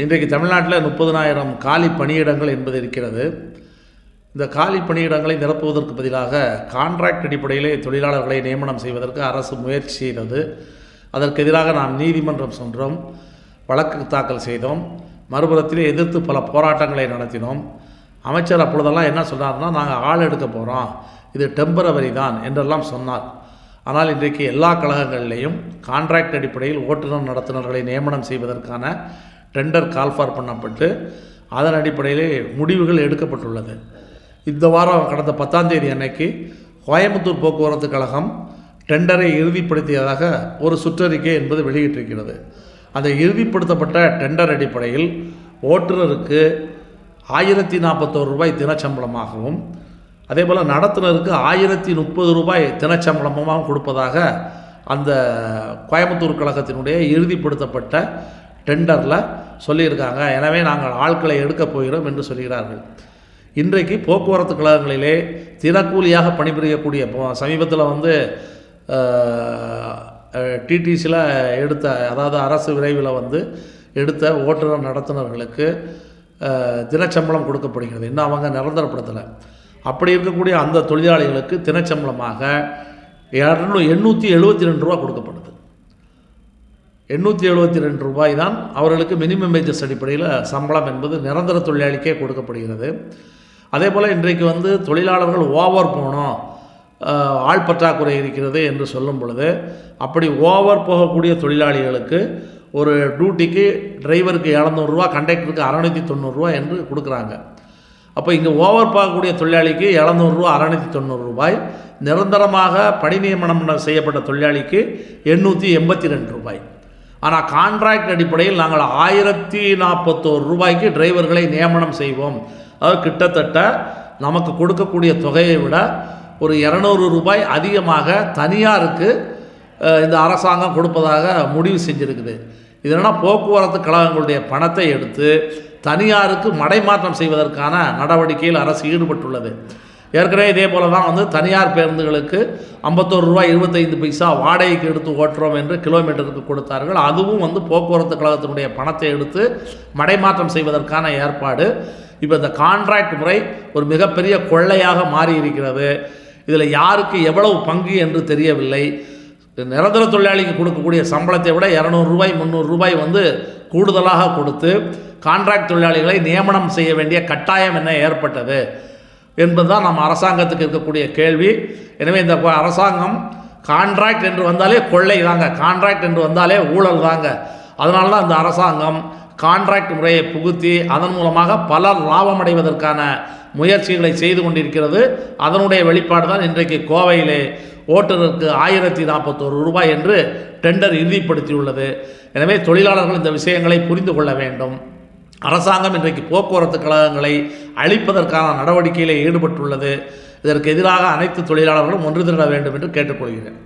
இன்றைக்கு தமிழ்நாட்டில் முப்பதனாயிரம் காலி பணியிடங்கள் என்பது இருக்கிறது. இந்த காலி பணியிடங்களை நிரப்புவதற்கு பதிலாக கான்ட்ராக்ட் அடிப்படையிலே தொழிலாளர்களை நியமனம் செய்வதற்கு அரசு முயற்சி செய்தது. அதற்கு எதிராக நாம் நீதிமன்றம் சென்றோம் வழக்கு தாக்கல் செய்தோம். மறுபுறத்திலே எதிர்த்து பல போராட்டங்களை நடத்தினோம். அமைச்சர் அப்பொழுதெல்லாம் என்ன சொன்னார்னா நாங்கள் ஆள் எடுக்க போகிறோம் இது டெம்பரவரி தான் என்றெல்லாம் சொன்னார். ஆனால் இன்றைக்கு எல்லா கழகங்களிலேயும் கான்ட்ராக்ட் அடிப்படையில் ஓட்டுநர் நடத்துனர்களை நியமனம் செய்வதற்கான டெண்டர் கால்ஃபார் பண்ணப்பட்டு அதன் அடிப்படையிலே முடிவுகள் எடுக்கப்பட்டுள்ளது. இந்த வாரம் கடந்த பத்தாந்தேதி அன்னைக்கு கோயம்புத்தூர் போக்குவரத்து கழகம் டெண்டரை இறுதிப்படுத்தியதாக ஒரு சுற்றறிக்கை என்பது வெளியிட்டிருக்கிறது. அந்த இறுதிப்படுத்தப்பட்ட டெண்டர் அடிப்படையில் ஓட்டுநருக்கு ஆயிரத்தி நாற்பத்தோரு ரூபாய் தினச்சம்பளமாகவும் அதே போல் நடத்துனருக்கு ஆயிரத்தி முப்பது ரூபாய் தினச்சம்பளமாகவும் கொடுப்பதாக அந்த கோயம்புத்தூர் கழகத்தினுடைய இறுதிப்படுத்தப்பட்ட டெண்டரில் சொல்லியிருக்காங்க. எனவே நாங்கள் ஆட்களை எடுக்கப் போகிறோம் என்று சொல்கிறார்கள். இன்றைக்கு போக்குவரத்து கழகங்களிலே தினக்கூலியாக பணிபுரியக்கூடிய சமீபத்தில் வந்து டிடிசியில் எடுத்த அதாவது அரசு விரைவில் வந்து எடுத்த ஓட்டுநர் நடத்துனர்களுக்கு தினச்சம்பளம் கொடுக்கப்படுகிறது. இன்னும் அவங்க நிரந்தரப்படுத்தலை. அப்படி இருக்கக்கூடிய அந்த தொழிலாளிகளுக்கு தினச்சம்பளமாக இரநூ எண்ணூற்றி எழுபத்தி ரெண்டு ரூபா கொடுக்கப்படும். எண்ணூற்றி எழுபத்தி ரெண்டு ரூபாய் தான் அவர்களுக்கு மினிமம் வேஜஸ் அடிப்படையில் சம்பளம் என்பது நிரந்தர தொழிலாளிக்கே கொடுக்கப்படுகிறது. அதே போல் இன்றைக்கு வந்து தொழிலாளர்கள் ஓவர் போனோம். ஆள் பற்றாக்குறை இருக்கிறது என்று சொல்லும் பொழுது அப்படி ஓவர் போகக்கூடிய தொழிலாளிகளுக்கு ஒரு டியூட்டிக்கு டிரைவருக்கு இரநூறுவா கண்டக்டருக்கு அறநூற்றி தொண்ணூறுரூவா என்று கொடுக்குறாங்க. அப்போ இங்கே ஓவர் போகக்கூடிய தொழிலாளிக்கு எழுநூறுரூவா அறநூற்றி தொண்ணூறு ரூபாய். நிரந்தரமாக பணி நியமனம் செய்யப்பட்ட தொழிலாளிக்கு எண்ணூற்றி எண்பத்தி ரெண்டு ரூபாய். ஆனால் கான்ட்ராக்ட் அடிப்படையில் நாங்கள் ஆயிரத்தி நாற்பத்தோரு ரூபாய்க்கு டிரைவர்களை நியமனம் செய்வோம். அதாவது கிட்டத்தட்ட நமக்கு கொடுக்கக்கூடிய தொகையை விட ஒரு இரநூறு ரூபாய் அதிகமாக தனியாருக்கு இந்த அரசாங்கம் கொடுப்பதாக முடிவு செஞ்சுருக்குது. இதனால் போக்குவரத்து கழகங்களுடைய பணத்தை எடுத்து தனியாருக்கு மடைமாற்றம் செய்வதற்கான நடவடிக்கையில் அரசு ஈடுபட்டுள்ளது. ஏற்கனவே இதே போல தான் வந்து தனியார் பேருந்துகளுக்கு ஐம்பத்தோரு ரூபாய் இருபத்தைந்து பைசா வாடகைக்கு எடுத்து ஓட்டுறோம் என்று கிலோமீட்டருக்கு கொடுத்தார்கள். அதுவும் வந்து போக்குவரத்து கழகத்தினுடைய பணத்தை எடுத்து மடைமாற்றம் செய்வதற்கான ஏற்பாடு. இப்போ இந்த கான்ட்ராக்ட் முறை ஒரு மிகப்பெரிய கொள்ளையாக மாறி இருக்கிறது இதில் யாருக்கு எவ்வளவு பங்கு என்று தெரியவில்லை. நிரந்தர தொழிலாளிக்கு கொடுக்கக்கூடிய சம்பளத்தை விட இரநூறு ரூபாய் முந்நூறு ரூபாய் வந்து கூடுதலாக கொடுத்து கான்ட்ராக்ட் தொழிலாளிகளை நியமனம் செய்ய வேண்டிய கட்டாயம் என்ன ஏற்பட்டது? என்பதுதான் நம்ம அரசாங்கத்துக்கு இருக்கக்கூடிய கேள்வி. எனவே இந்த அரசாங்கம் கான்ட்ராக்ட் என்று வந்தாலே கொள்ளை தாங்க. கான்ட்ராக்ட் என்று வந்தாலே ஊழல் தாங்க. அதனால தான் இந்த அரசாங்கம் கான்ட்ராக்ட் முறையை புகுத்தி அதன் மூலமாக பலர் லாபம் அடைவதற்கான முயற்சிகளை செய்து கொண்டிருக்கிறது. அதனுடைய வெளிப்பாடு தான் இன்றைக்கு கோவையிலே ஓட்டுநருக்கு ஆயிரத்தி நாற்பத்தோரு ரூபாய் என்று டெண்டர் இறுதிப்படுத்தியுள்ளது. எனவே தொழிலாளர்கள் இந்த விஷயங்களை புரிந்து கொள்ள வேண்டும். அரசாங்கம் இன்றைக்கு போக்குவரத்து கழகங்களை அழிப்பதற்கான நடவடிக்கையில் ஈடுபட்டுள்ளது. இதற்கு எதிராக அனைத்து தொழிலாளர்களும் ஒன்று திரட வேண்டும் என்று கேட்டுக்கொள்கிறேன்.